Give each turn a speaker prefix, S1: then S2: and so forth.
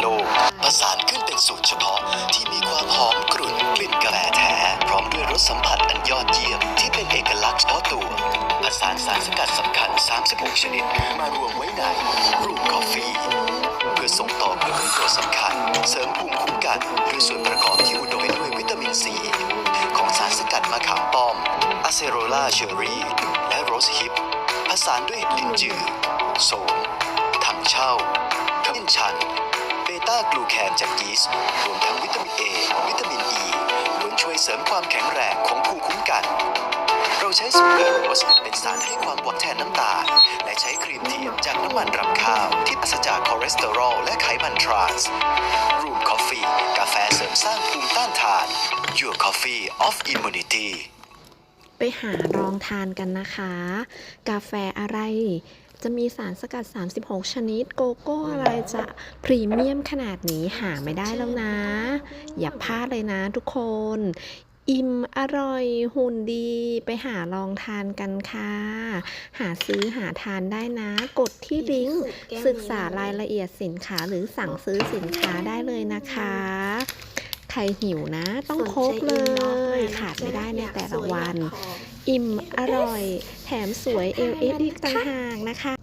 S1: โลกประสานขึ้นเป็นสูตรเฉพาะที่มีความหอมกรุ่นกลิ่นกาแฟแท้ พร้อมด้วยรสสัมผัสอันยอดเยี่ยมที่เป็นเอกลักษณ์เฉพาะตัวผสานสารสกัดสำคัญ 36 ชนิดมารวมไว้ในรูปคอฟฟี่เพื่อส่งต่อเพื่อเป็นตัวสำคัญ เสริมภูมิคุ้มกันด้วยส่วนประกอบที่อุดมไปด้วยวิตามินซีของสารสกัดมะขามป้อมอะเซโรล่าเชอรี่และโรสฮิปผสานด้วยลิ้นจือ ชัน เบต้ากลูแคนจากยีสต์รวมทั้งวิตามินเอวิตามินอีล้วนช่วยเสริมความแข็งแรงของภูมิคุ้มกัน เราใช้สูตรเกโรสเป็นสารให้ความหวานแทนน้ำตาล และใช้ครีมเทียมจากน้ำมันรำข้าวที่ปราศจากคอเลสเตอรอลและไขมันทรานส์รูมคอฟฟี่กาแฟเสริมสร้างภูมิต้านทาน Your Coffee of Immunity
S2: ไปหาลองทานกันนะคะ กาแฟอะไร จะมีสารสกัด 36 ชนิด โกโก้อะไรจะพรีเมียมขนาดนี้หาไม่ได้แล้วนะ อย่าพลาดเลยนะทุกคน อิ่มอร่อยหุ่นดีไปหาลองทานกันค่ะ หาซื้อหาทานได้นะ กดที่ลิงก์ศึกษารายละเอียดสินค้าหรือสั่งซื้อสินค้าได้เลยนะคะ ใครหิวนะ ต้องพกเลยขาดไม่ได้ในแต่ละวัน อิ่มอร่อย แถมสวยเอลเอสอีกต่างหากนะคะ